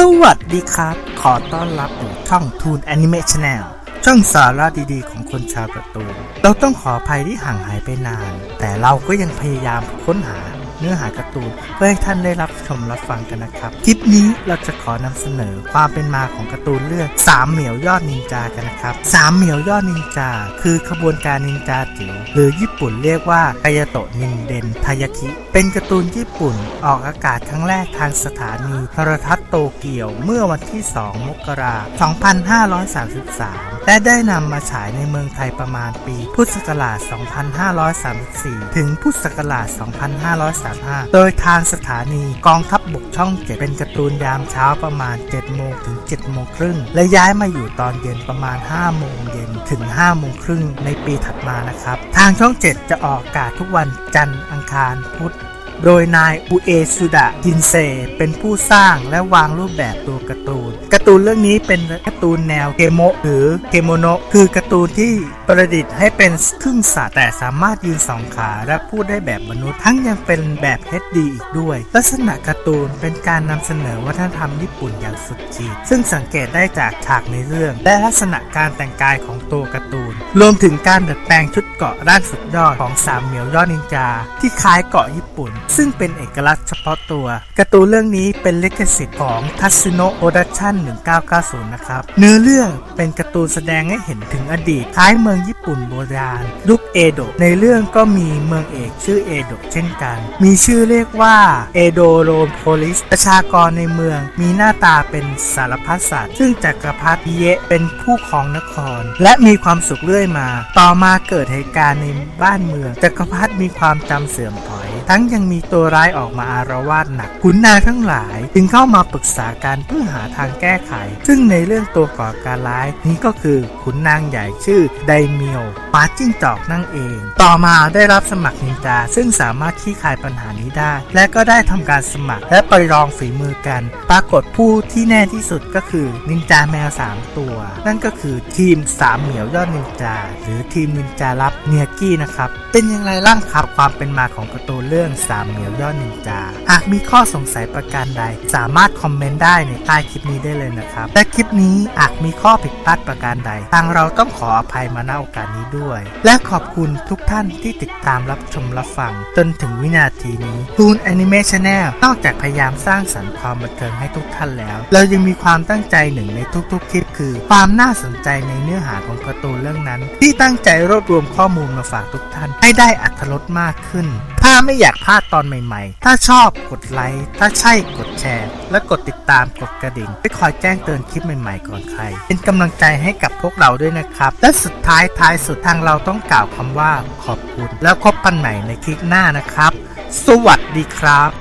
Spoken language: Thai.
สวัสดีครับ ขอต้อนรับสู่ช่องทูนแอนิเมชันแนลช่องสาระดีๆ ของคนชาวการ์ตู เราต้องขออภัยที่ห่างหายไปนาน แต่เราก็ยังพยายามค้นหา เนื้อหาการ์ตูนเพื่อให้ท่านได้รับชมรับฟังกันนะครับ คลิปนี้เราจะขอนำเสนอความเป็นมาของการ์ตูนเรื่องสามเหมียวยอดนินจากันนะครับสามเหมียวยอดนินจา คือขบวนการนินจาจิ๋วหรือญี่ปุ่นเรียกว่าไกายโตะนินเดนทายาคิ เป็นการ์ตูนญี่ปุ่นออกอากาศครั้งแรกทางสถานีโทรทัศน์โตเกียวเมื่อวันที่ 2 มกราคม 2533 และได้นำมาฉายในเมืองไทยประมาณปี พุทธศักราช 2534 ถึงพุทธศักราช 2535โดยทางสถานีกองทัพบบกช่อง7เป็นการ์ตูนยามเช้าประมาณ 7 โมงถึง 7 โมงครึ่ง และย้ายมาอยู่ตอนเย็นประมาณ 5 โมงเย็นถึง 5 โมงครึ่งในปีถัดมานะครับ ทางช่อง 7 จะออกอากาศทุกวันจันทร์อังคารพุธโดยนายอุเอสุดะจินเซเป็นผู้สร้างและวางรูปแบบตัวการ์ตูน ตูนเรื่องนี้เป็นการ์ตูนแนวเกโมหรือเกโมโนคือการ์ตูนที่ประดิษฐ์ให้เป็นครึ่งสัตว์แต่สามารถยืนสองขาและพูดได้แบบมนุษย์ทั้งยังเป็นแบบ HD อีกด้วย ลักษณะการ์ตูนเป็นการนำเสนอวัฒนธรรมญี่ปุ่นอย่างสุดขีดซึ่งสังเกตได้จากฉากในเรื่อง และลักษณะการแต่งกายของตัวการ์ตูน รวมถึงการดัดแปลงชุดเกาะด้านสุดยอดของสามเหมียวยอดนินจา ที่คล้ายเกาะญี่ปุ่น ซึ่งเป็นเอกลักษณ์เฉพาะตัวการ์ตูนเรื่องนี้เป็นลิขสิทธิ์ของทัต u โนะโ d ดัชั่น1990 นะครับ เนื้อเรื่องเป็นการ์ตูนแสดงให้เห็นถึงอดีตคล้ายเมืองญี่ปุ่นโบราณยุคเอโดะในเรื่องก็มีเมืองเอกชื่อเอโดะเช่นกัน มีชื่อเรียกว่าเอโดโรโพลิสประชากรในเมืองมีหน้าตาเป็นสารพัดสัตว์ ซึ่งจักรพรรดิเยะเป็นผู้ครองนคร และมีความสุขเรื่อยมา ต่อมาเกิดเหตุการณ์ในบ้านเมืองจักรพรรดิมีความจำเสื่อม ทั้งยังมีตัวร้ายออกมาอารวาสหนักขุนนางทั้งหลาย จึงเข้ามาปรึกษากันเพื่อหาทางแก้ไข ซึ่งในเรื่องตัวก่อการร้ายนี้ก็คือขุนนางใหญ่ชื่อไดเมียวปาจิ้งจอกนั่งเอง ต่อมาได้รับสมัครนินจา ซึ่งสามารถคลี่คายปัญหานี้ได้ และก็ได้ทำการสมัครและไปลองฝีมือกัน ปรากฏผู้ที่แน่ที่สุดก็คือนินจาแมว 3 ตัว นั่นก็คือทีมสามเหมียวยอดนินจา หรือทีมนินจารับเนียกี้นะครับเป็นอย่างไรล่างครับความเป็นมาของการ์ตูนเรื่องรื่องสามเหมียวยอดนินจา หากมีข้อสงสัยประการใด สามารถคอมเมนต์ได้ในใต้คลิปนี้ได้เลยนะครับ และคลิปนี้หากมีข้อผิดพลาดประการใด ทางเราต้องขออภัยมาณโอกาสนี้ด้วย และขอบคุณทุกท่านที่ติดตามรับชมรับฟัง จนถึงวินาทีนี้ Toon Anime Channel นอกจากพยายามสร้างสรรค์ความบันเทิงให้ทุกท่านแล้ว เรายังมีความตั้งใจหนึ่งในทุกๆ คลิปคือ ความน่าสนใจในเนื้อหาของการ์ตูนเรื่องนั้น ที่ตั้งใจรวบรวมข้อมูลมาฝากทุกท่านให้ได้อัธรสมากขึ้น ถ้าไม่อยากพลาดตอนใหม่ๆ ถ้าชอบกดไลค์ ถ้าใช่กดแชร์ และกดติดตามกดกระดิ่งไปคอยแจ้งเตือนคลิปใหม่ๆก่อนใคร เป็นกำลังใจให้กับพวกเราด้วยนะครับ และสุดท้ายท้ายสุดทางเราต้องกล่าวคำว่าขอบคุณ แล้วพบกันใหม่ในคลิปหน้านะครับ สวัสดีครับ